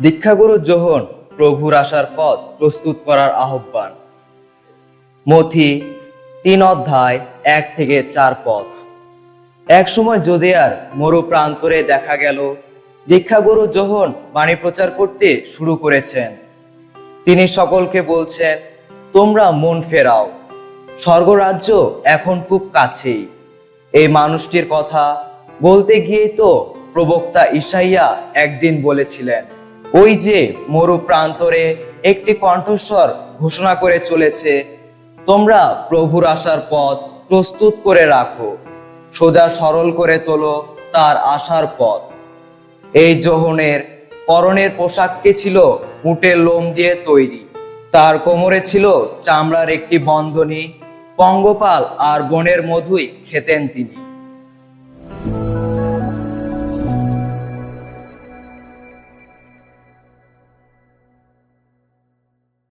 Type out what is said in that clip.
দীক্ষাগুরু যোহন প্রভুর আসার পথ প্রস্তুত করার আহ্বান। মথি তিন অধ্যায় এক থেকে চার পথ এক সময় যদিয়ার মরু প্রান্তরে দেখা গেল, দীক্ষাগুরু যোহন বাণী প্রচার করতে শুরু করেছেন। তিনি সকলকে বলছেন, তোমরা মন ফেরাও, স্বর্গরাজ্য এখন খুব কাছেই। এই মানুষটির কথা বলতে গিয়েই তো প্রবক্তা ইসাইয়া একদিন বলেছিলেন ওই যে মরু প্রান্তরে একটি কণ্ঠস্বর ঘোষণা করে চলেছে, তোমরা প্রভুর আসার পথ প্রস্তুত করে রাখো, সোজা সরল করে তোলো তার আসার পথ। এই যোহনের পরনের পোশাকটি ছিল উটের লোম দিয়ে তৈরি। তার কোমরে ছিল চামড়ার একটি বন্ধনী, পঙ্গপাল আর বনের মধুই খেতেন তিনি।